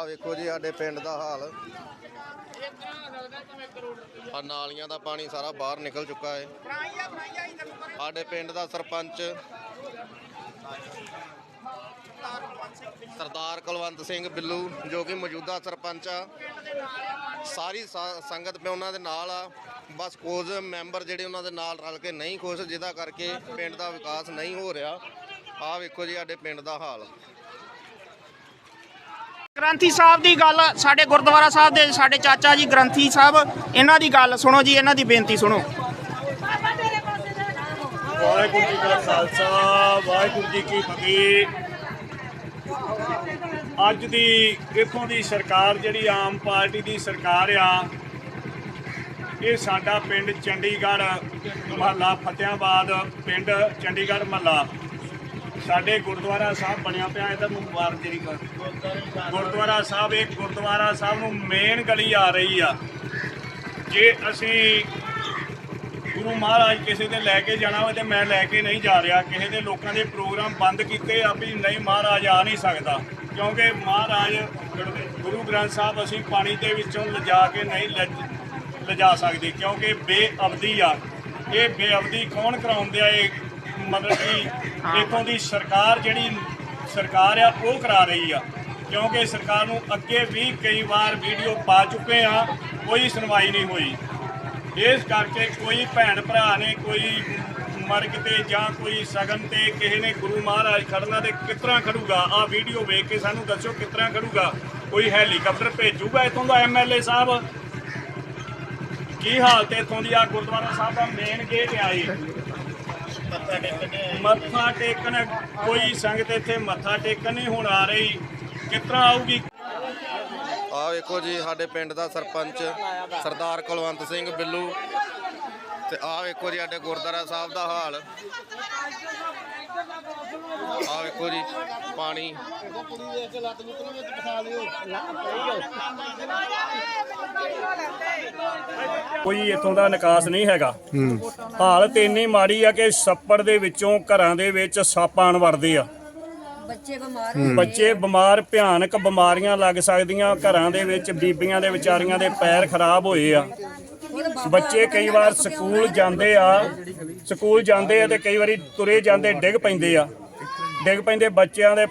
ਆਹ ਵੇਖੋ ਜੀ ਸਾਡੇ ਪਿੰਡ ਦਾ ਹਾਲ। ਆ ਨਾਲੀਆਂ ਦਾ ਪਾਣੀ ਸਾਰਾ ਬਾਹਰ ਨਿਕਲ ਚੁੱਕਾ ਹੈ ਸਾਡੇ ਪਿੰਡ ਦਾ ਸਰਪੰਚ ਸਰਦਾਰ ਕੁਲਵੰਤ ਸਿੰਘ ਬਿੱਲੂ, ਜੋ ਕਿ ਮੌਜੂਦਾ ਸਰਪੰਚ ਆ। ਸਾਰੀ ਸੰਗਤ ਪੇ ਉਹਨਾਂ ਦੇ ਨਾਲ ਆ। ਬਸ ਕੁਝ ਮੈਂਬਰ ਜਿਹੜੇ ਉਹਨਾਂ ਦੇ ਨਾਲ ਰਲ ਕੇ ਨਹੀਂ ਖੁਸ਼, ਜਿਹਦਾ ਕਰਕੇ ਪਿੰਡ ਦਾ ਵਿਕਾਸ ਨਹੀਂ ਹੋ ਰਿਹਾ। ਆਹ ਵੇਖੋ ਜੀ ਸਾਡੇ ਪਿੰਡ ਦਾ ਹਾਲ। ਗ੍ਰੰਥੀ ਸਾਹਿਬ ਦੀ ਗੱਲ ਸਾਡੇ ਗੁਰਦੁਆਰਾ ਸਾਹਿਬ ਦੇ ਸਾਡੇ ਚਾਚਾ ਜੀ ਗ੍ਰੰਥੀ ਸਾਹਿਬ, ਇਹਨਾਂ ਦੀ ਗੱਲ ਸੁਣੋ ਜੀ, ਇਹਨਾਂ ਦੀ ਬੇਨਤੀ ਸੁਣੋ। ਵਾਹਿਗੁਰੂ ਜੀ ਕਾ ਖਾਲਸਾ, ਵਾਹਿਗੁਰੂ ਜੀ ਕੀ ਫਤਿਹ। ਅੱਜ ਦੀ ਇੱਥੋਂ ਦੀ ਸਰਕਾਰ ਜਿਹੜੀ ਆਮ ਪਾਰਟੀ ਦੀ ਸਰਕਾਰ ਆ, ਇਹ ਸਾਡਾ ਪਿੰਡ ਚੰਡੀਗੜ੍ਹ ਮਹੱਲਾ, ਫਤਿਆਬਾਦ ਪਿੰਡ ਚੰਡੀਗੜ੍ਹ ਮਹੱਲਾ। ਸਾਡੇ ਗੁਰਦੁਆਰਾ ਸਾਹਿਬ ਬਣਿਆ ਪਿਆ, ਇਹਦਾ ਨੂੰ ਮੁਬਾਰਕ ਜਿਹੜੀ ਕਰ। ਗੁਰਦੁਆਰਾ ਸਾਹਿਬ, ਇਹ ਗੁਰਦੁਆਰਾ ਸਾਹਿਬ ਨੂੰ ਮੇਨ ਗਲੀ ਆ ਰਹੀ ਆ। ਜੇ ਅਸੀਂ ਗੁਰੂ ਮਹਾਰਾਜ ਕਿਸੇ ਦੇ ਲੈ ਕੇ ਜਾਣਾ ਹੋਵੇ ਤੇ ਮੈਂ ਲੈ ਕੇ ਨਹੀਂ ਜਾ ਰਿਹਾ, ਕਿਸੇ ਦੇ ਲੋਕਾਂ ਦੇ ਪ੍ਰੋਗਰਾਮ ਬੰਦ ਕੀਤੇ ਆ ਵੀ ਨਹੀਂ ਮਹਾਰਾਜ ਆ ਨਹੀਂ ਸਕਦਾ। ਕਿਉਂਕਿ ਮਹਾਰਾਜ, ਗੁਰੂ ਗ੍ਰੰਥ ਸਾਹਿਬ ਅਸੀਂ ਪਾਣੀ ਦੇ ਵਿੱਚੋਂ ਲਿਜਾ ਕੇ ਨਹੀਂ ਲਿਜਾ ਸਕਦੇ, ਕਿਉਂਕਿ ਬੇਅਬਦੀ ਆ। ਇਹ ਬੇਅਬਦੀ ਕੌਣ ਕਰਾਉਂਦੇ ਆ ਇਹ ਮਤਲਬ ਕਿ ਇਥੋਂ ਦੀ ਸਰਕਾਰ ਜਿਹੜੀ ਸਰਕਾਰ ਆ, ਉਹ ਕਰਾ ਰਹੀ ਆ। ਕਿਉਂਕਿ ਸਰਕਾਰ ਨੂੰ ਅੱਗੇ ਵੀ ਕਈ ਵਾਰ ਵੀਡੀਓ ਪਾ ਚੁੱਕੇ ਆ, ਕੋਈ ਸੁਣਵਾਈ ਨਹੀਂ ਹੋਈ। ਇਸ ਕਰਕੇ ਕੋਈ ਭੈਣ ਭਰਾ ਨੇ ਕੋਈ ਮਰਗ ਤੇ ਜਾਂ ਕੋਈ ਸਗਨ ਤੇ ਕਿਸੇ ਨੇ ਗੁਰੂ ਮਹਾਰਾਜ ਖੜਨਾ ਤੇ ਕਿਤਨਾ ਖੜੂਗਾ? ਆ ਵੀਡੀਓ ਵੇਖ ਕੇ ਸਾਨੂੰ ਦੱਸੋ ਕਿਤਨਾ ਖੜੂਗਾ? ਕੋਈ ਹੈਲੀਕਾਪਟਰ ਭੇਜੂਗਾ ਇਥੋਂ ਦਾ ਐਮਐਲਏ ਸਾਹਿਬ? ਕੀ ਹਾਲਤ ਇਥੋਂ ਦੀ ਆ ਗੁਰਦੁਆਰਾ ਸਾਹਿਬ ਦਾ ਮੇਨ ਗੇਟ ਆ ਇਹ? ਮੱਥਾ ਟੇਕਣ ਕੋਈ ਸੰਗਤ ਇੱਥੇ ਮੱਥਾ ਟੇਕਣ ਨਹੀਂ ਹੁਣ ਆ ਰਹੀ। ਕਿਤਨਾ ਆਊਗੀ? ਆਹ ਵੇਖੋ ਜੀ, ਸਾਡੇ ਪਿੰਡ ਦਾ ਸਰਪੰਚ ਸਰਦਾਰ ਕੁਲਵੰਤ ਸਿੰਘ ਬਿੱਲੂ। ਤੇ ਆਹ ਵੇਖੋ ਜੀ ਸਾਡੇ ਗੁਰਦੁਆਰਾ ਸਾਹਿਬ ਦਾ ਹਾਲ। ਆਹ ਵੇਖੋ ਜੀ ਪਾਣੀ। ਕੋਈ ਇੱਥੋਂ ਦਾ ਨਿਕਾਸ ਨਹੀਂ ਹੈਗਾ। ਹਾਲਤ ਇੰਨੀ ਮਾੜੀ ਆ ਕਿ ਛੱਪੜ ਦੇ ਵਿੱਚੋਂ ਘਰਾਂ ਦੇ ਵਿੱਚ ਸੱਪ ਆਣ ਵੜਦੇ ਆ। ਬੱਚੇ ਬਿਮਾਰ ਹੋ। ਬੱਚੇ ਬਿਮਾਰ ਭਿਆਨਕ ਬਿਮਾਰੀਆਂ ਲੱਗ ਸਕਦੀਆਂ। ਘਰਾਂ ਦੇ ਵਿੱਚ ਬੀਬੀਆਂ ਦੇ ਵਿਚਾਰੀਆਂ ਦੇ ਪੈਰ ਖਰਾਬ ਹੋਏ ਆ। ਬੱਚੇ ਕਈ ਵਾਰ ਸਕੂਲ ਜਾਂਦੇ ਆ, ਸਕੂਲ ਜਾਂਦੇ ਆ ਤੇ ਕਈ ਵਾਰੀ ਤੁਰੇ ਜਾਂਦੇ, ਡਿੱਗ ਪੈਂਦੇ ਆ। ਡਿੱਗ ਪੈਂਦੇ, ਬੱਚਿਆਂ ਦੇ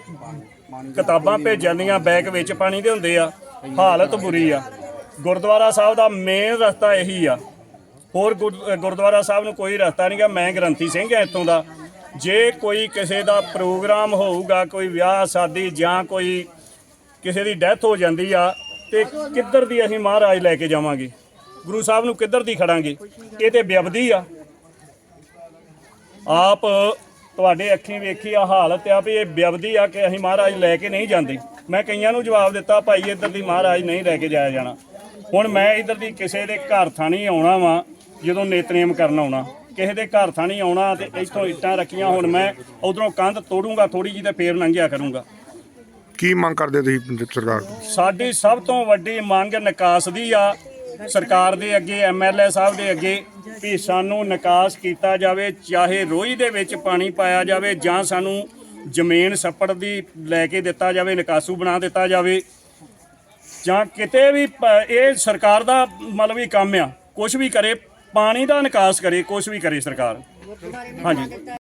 ਕਿਤਾਬਾਂ ਭੇਜਣ ਦੀਆਂ ਬੈਗ ਵਿੱਚ ਪਾਣੀ ਦੇ ਹੁੰਦੇ ਆ। ਹਾਲਤ ਬੁਰੀ ਆ। ਗੁਰਦੁਆਰਾ ਸਾਹਿਬ ਦਾ ਮੇਨ ਰਸਤਾ ਇਹੀ ਆ। ਹੋਰ ਗੁਰ- ਗੁਰਦੁਆਰਾ ਸਾਹਿਬ ਨੂੰ ਕੋਈ ਰਸਤਾ ਨਹੀਂ ਨਹੀਂਗਾ ਮੈਂ ਗ੍ਰੰਥੀ ਸਿੰਘ ਆ ਇੱਥੋਂ ਦਾ। ਜੇ ਕੋਈ ਕਿਸੇ ਦਾ ਪ੍ਰੋਗਰਾਮ ਹੋਊਗਾ, ਕੋਈ ਵਿਆਹ, ਸ਼ਾਦੀ ਜਾਂ ਕੋਈ ਕਿਸੇ ਦੀ ਡੈਥ ਹੋ ਜਾਂਦੀ ਆ, ਤੇ ਕਿੱਧਰ ਦੀ ਅਸੀਂ ਮਹਾਰਾਜ ਲੈ ਕੇ ਜਾਵਾਂਗੇ? ਗੁਰੂ ਸਾਹਿਬ ਨੂੰ ਕਿੱਧਰ ਦੀ ਖੜਾਂਗੇ? ਇਹ ਤੇ ਬਿਆਬਦੀ ਆ। ਆਪ ਤੁਹਾਡੇ ਅੱਖੀਂ ਵੇਖੀ ਆ ਹਾਲਤ ਆ ਵੀ ਇਹ ਬਿਆਬਦੀ ਆ ਕਿ ਅਸੀਂ ਮਹਾਰਾਜ ਲੈ ਕੇ ਨਹੀਂ ਜਾਂਦੇ। ਮੈਂ ਕਈਆਂ ਨੂੰ ਜਵਾਬ ਦਿੱਤਾ ਭਾਈ ਇੱਧਰ ਦੀ ਮਹਾਰਾਜ ਨਹੀਂ ਲੈ ਕੇ ਜਾਇਆ ਜਾਣਾ। ਹੁਣ ਮੈਂ ਇੱਧਰ ਦੀ ਕਿਸੇ ਦੇ ਘਰ ਥਾਣੀ ਆਉਣਾ ਵਾਂ ਜਦੋਂ ਨੇਤਨੇਮ ਕਰਨ ਆਉਣਾ। ਕਿਸੇ ਦੇ ਘਰ ਥਾਣੀ ਆਉਣਾ ਤੇ ਇੱਥੋਂ ਇੱਟਾਂ ਰੱਖੀਆਂ ਹੁਣ ਮੈਂ ਉਧਰੋਂ ਕੰਧ ਤੋੜੂੰਗਾ ਥੋੜੀ ਜਿਹੀ ਤੇ ਫੇਰ ਲੰਘਿਆ ਕਰੂੰਗਾ। ਕੀ ਮੰਗ ਕਰਦੇ ਤੁਸੀਂ ਸਰਕਾਰ ਤੋਂ? ਸਾਡੀ ਸਭ ਤੋਂ ਵੱਡੀ ਮੰਗ ਨਿਕਾਸ ਦੀ ਆ ਸਰਕਾਰ ਦੇ ਅੱਗੇ ਐਮਐਲਏ ਸਾਹਿਬ ਦੇ ਅੱਗੇ ਵੀ ਸਾਨੂੰ ਨਿਕਾਸ ਕੀਤਾ ਜਾਵੇ, ਚਾਹੇ ਰੋਈ ਦੇ ਵਿੱਚ ਪਾਣੀ ਪਾਇਆ ਜਾਵੇ ਜਾਂ ਸਾਨੂੰ ਜ਼ਮੀਨ ਛੱਪੜ ਦੀ ਲੈ ਕੇ ਦਿੱਤਾ ਜਾਵੇ, ਨਿਕਾਸੂ ਬਣਾ ਦਿੱਤਾ ਜਾਵੇ, ਜਾਂ ਕਿਤੇ ਵੀ ਇਹ ਸਰਕਾਰ ਦਾ ਮਤਲਬ ਵੀ ਕੰਮ ਆ। ਕੁਝ ਵੀ ਕਰੇ, ਪਾਣੀ ਦਾ ਨਿਕਾਸ ਕਰੇ ਕੁਝ ਵੀ ਕਰੇ ਸਰਕਾਰ। ਹਾਂਜੀ।